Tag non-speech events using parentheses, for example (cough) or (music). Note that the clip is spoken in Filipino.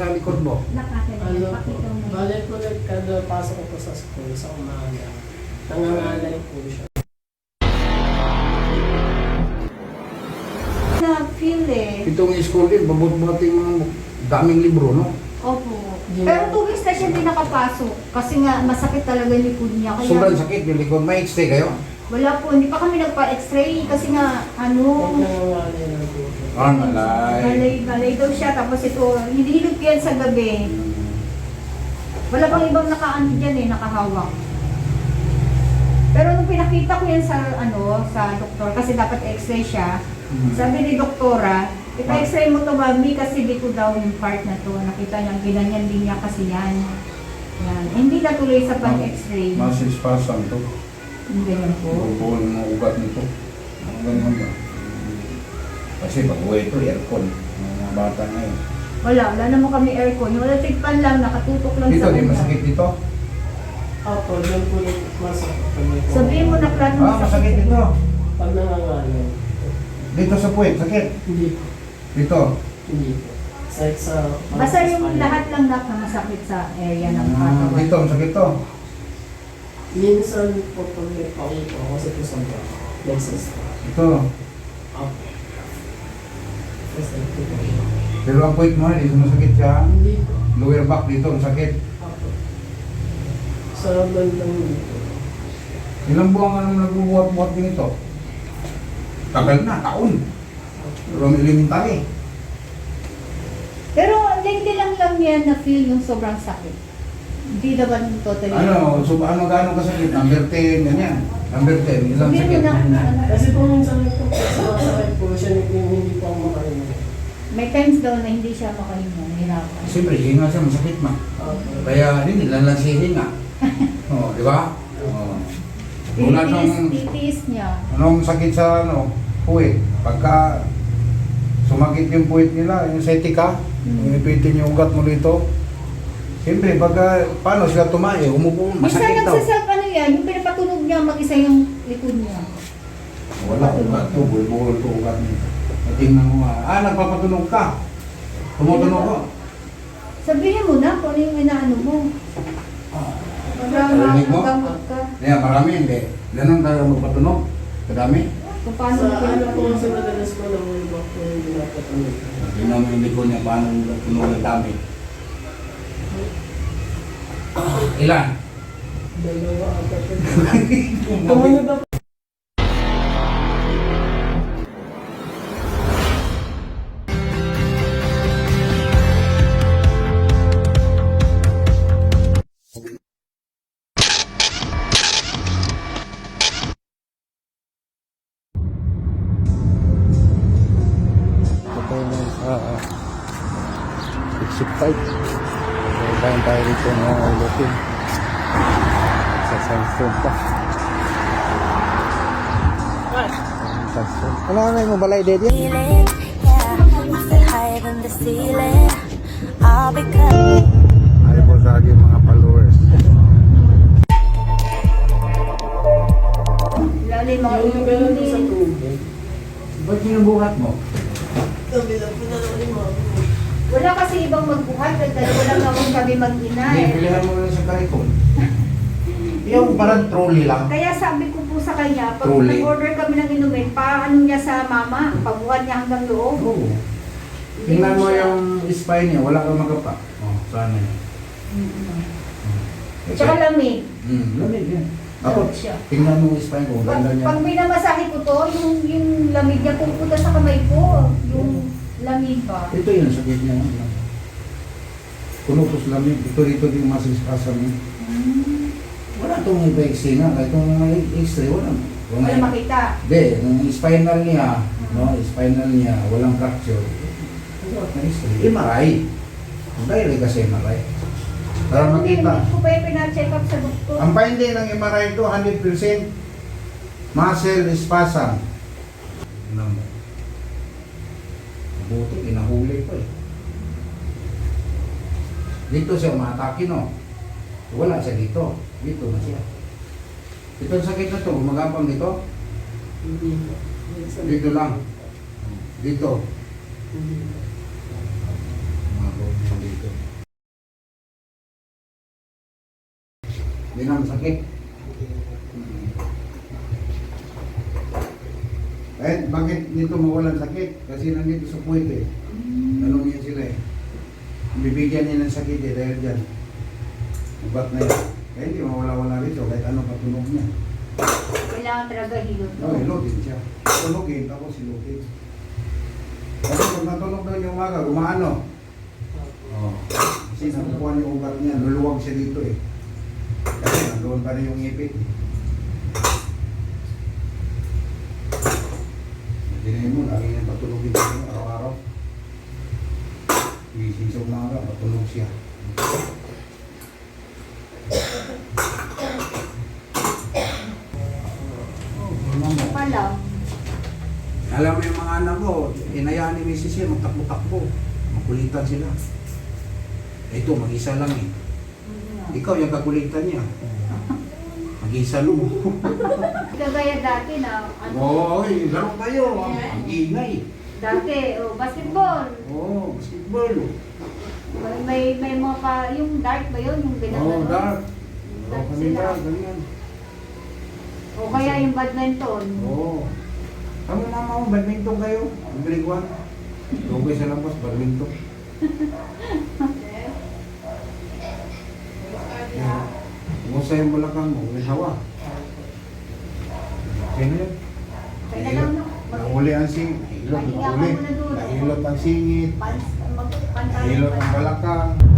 sa likod mo? Ano po, balik po kada pasok ko po sa school sa umaga. Nangangalay po siya. Na feel eh. Itong school din, babot-bating mga daming libro, no? Opo. Pero two weeks na siya hindi nakapasok. Kasi nga masakit talaga yung likod niya. Kaya Sobrang sakit yung likod. May x-ray kayo? Wala po. Hindi pa kami nagpa-x-ray. Kasi nga ano... Siya. Ah, malay. Galay, galay daw siya. Tapos ito, hinihilot ko yan sa gabi. Wala pang ibang nakaano dyan eh, nakahawak. Pero nung pinakita ko yan sa ano sa doktor kasi dapat x-ray siya. Hmm. Sabi ni doktora, ipa-x-ray mo to mami kasi dito daw yung part na to. Nakita niya ginanyan din niya kasi yan. Yan. Hindi natuloy sa pag-x-ray. Muscle spasm to. Yung Ganyan po. Bubuo ng mga ugat nito. Ang ganyan ba? Kasi pag uwi ito, aircon. Mga bata ngayon. Wala, wala naman kami aircon. Yung electric fan lang, nakatutok lang Dito, sa di ugat. masakit dito? Opo, doon po yung masakit. Sabihin mo na plano Ah, masakit dito. Pag nangangalay. Dito sa puwet, sakit. Hindi po. Dito. Hindi po. Sakit sa... Basta yung lahat lang na masakit sa area ng katawan. dito, masakit to. Minsan po pag may pauwi po ako kasi po sa mga places po. Ito. Opo. Kasi ito po. Pero ang puwet mo, dito masakit siya. Hindi po. Lower back dito, masakit. Opo. Sa bandang dito. Ilang buwan ka nang nagbubuhat-buhat din ito? Tagal na, taon. Pero elementary. Pero lately lang lang yan na feel yung sobrang sakit. Hindi naman totally. Ano, so ano gaano kasakit? Number 10, ganyan. Number 10, ilang mo sakit? na, ano, Kasi po minsan po sumasakit po siya hindi po ako makahinga. may times daw na hindi siya makahinga, nahirapan. Siyempre, hinga siya, masakit ma. Opo. Kaya din, ilan lang siya hinga. (laughs) Oo, di ba? Oo. Mula Titiis, nung, titiis niya. anong sakit sa ano, puwet. Pagka sumakit yung puwet nila, yung setika, Hmm. yung ipitin yung ugat mo dito. Siyempre, pagka, paano sila tumae, umupo, Minsan masakit daw. nagsaself ano yan, yung pinapatunog niya mag-isa yung likod niya. Wala, ugat to, bulbul to, ugat mo. Tingnan mo nga, ah, nagpapatunog ka. Tumutunog ko. Sabihin mo na kung ano yung inaano mo. Para Narinig mo? makagamot ka. Kaya marami hindi. Ganun tayo magpatunog. Kadami. Kung paano Sa mo ano po pinapatunog. sa madalas ko lang yung back po yung pinapatunog. Tingnan mo yung likod niya, paano tunog ng dami. Ilan? Dalawa ata ako. Patay na sa exit 5. Kailangan tayo rito ng ulitin. Sa sandstone pa. Sandstone. Ano nga mo balay, Daddy? feeling, yeah. I said higher than the ceiling. Mga followers. Yung mga Yung sa tubig. Ba't binubuhat mo? Sabi lang po na lang yung mga Wala kasi ibang magbuhat at dalawa lang akong kami mag-ina Hindi, eh. pilihan mo lang sa kariton. Yung parang trolley lang. Kaya sabi ko po sa kanya, pag Truly. nag-order kami ng inumin, paano niya sa mama, pabuhat niya hanggang loob. Oo. Tingnan mo yung spine niya, wala kang magapa. Oh, sana yun. Mm-hmm. Tsaka lamig. Hmm, lamig yan. Ako, siya. tingnan mo yung spine ko, ganda niya. pag minamasahe ko to, yung, yung lamig niya pupunta sa kamay ko. Yung lamig ba? Ito yun, sakit niya. Kunupos lamig. Ito dito yung spasm niya. Hmm. Wala itong ipa-x-ray nga. Kahit may x-ray, wala. Wala may- makita. Hindi, yung spinal niya, no, spinal niya, walang fracture. Wala na x-ray. MRI. Dahil kasi MRI. Para Hindi, makita. hindi ko pa yung pina-check up sa doktor. Ang finding ng MRI ito, 100% muscle spasm. Ano mo? Buti, pinahuli ko eh. Dito siya umatake, no? Wala siya dito. Dito na siya. Ito sakit na to, gumagapang dito. Hindi po. Dito lang. Dito. Hindi. niya dito. Hindi na masakit. Kahit bakit dito mawalan sakit? Kasi nandito sa puwit eh. Tanong yan sila eh. Bibigyan niya ng sakit eh dahil dyan. Ugat na yan. Kaya hindi mawala-wala rito kahit ano patunog niya. Kailangan talaga hilot. No, ilutin siya. Tulogin, tapos ilutin. Kasi pag natunog daw yung umaga, gumaano. Oh. Kasi nakukuha yung ugat niya, luluwag siya dito eh. Kasi nandoon pa rin yung ipit. Hindi mo, lagi niya patulogin siya araw-araw. Gising sa umaga, patulog siya. Tingnan mo. Pa lang. Alam mo yung mga anak ko, inayaan ni Mrs. yan, magtakbo-takbo. Makulitan sila. Ito, mag-isa lang eh. Ikaw yung kakulitan niya. Mag-isa mo. (laughs) Kagaya dati na, ano, Oo, oy, laro kayo. Ang ingay. dati, oh, basketball. Oo, basketball. May, may, may mga pa, yung dart ba yun? Yung Oo, binagano? dark. Dart kami sila. dark, ganyan. O kaya yung badminton. Oo. Kami mama mo, badminton kayo. Ang grade 1. Lugay sa labas, badminton. (laughs) Yeah. Yung balakang mo? May hawa. Okay na yun. Kaya na lang? Nahuli ang ka nahuli. Nahilot ang singit. Nahilot ang balakang.